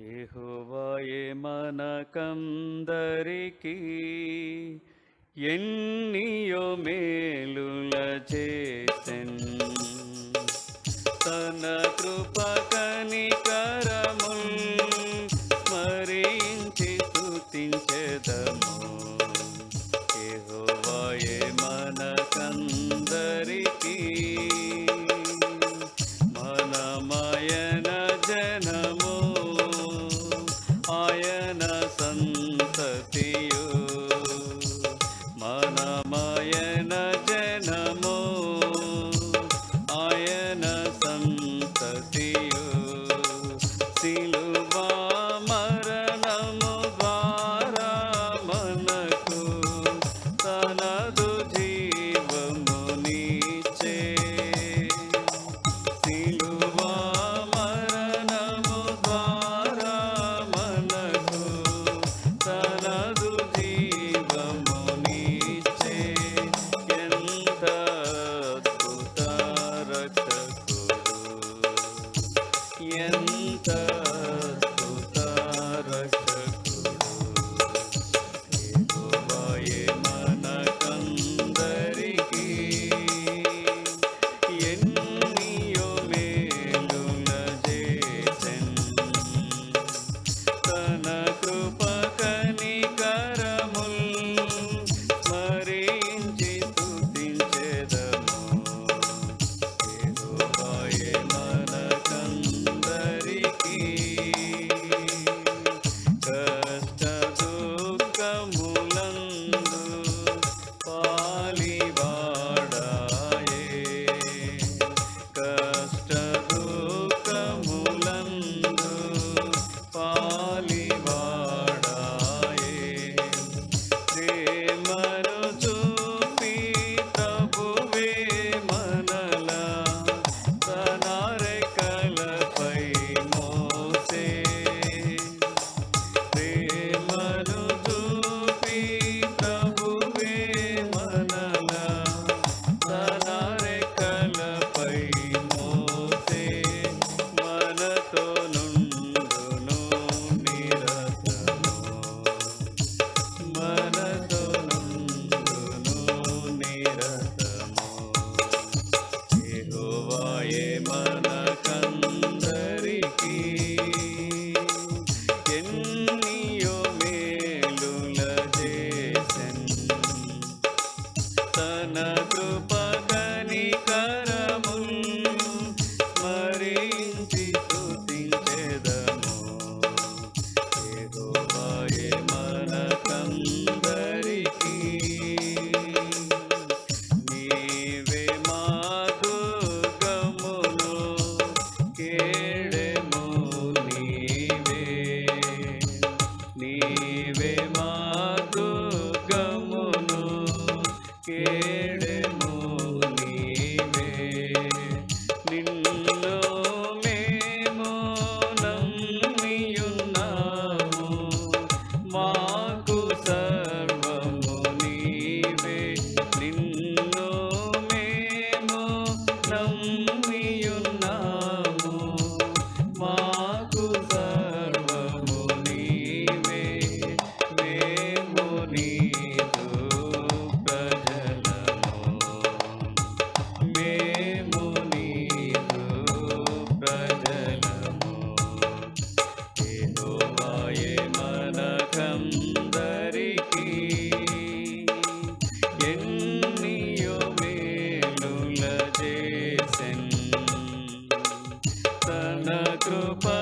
ఎహువాయే మనకందరికీ ఎన్నియో మేలుల చేసెన్. గతియు మనమయన జనమో. ఆయన సంతతియు. விடுமோ above.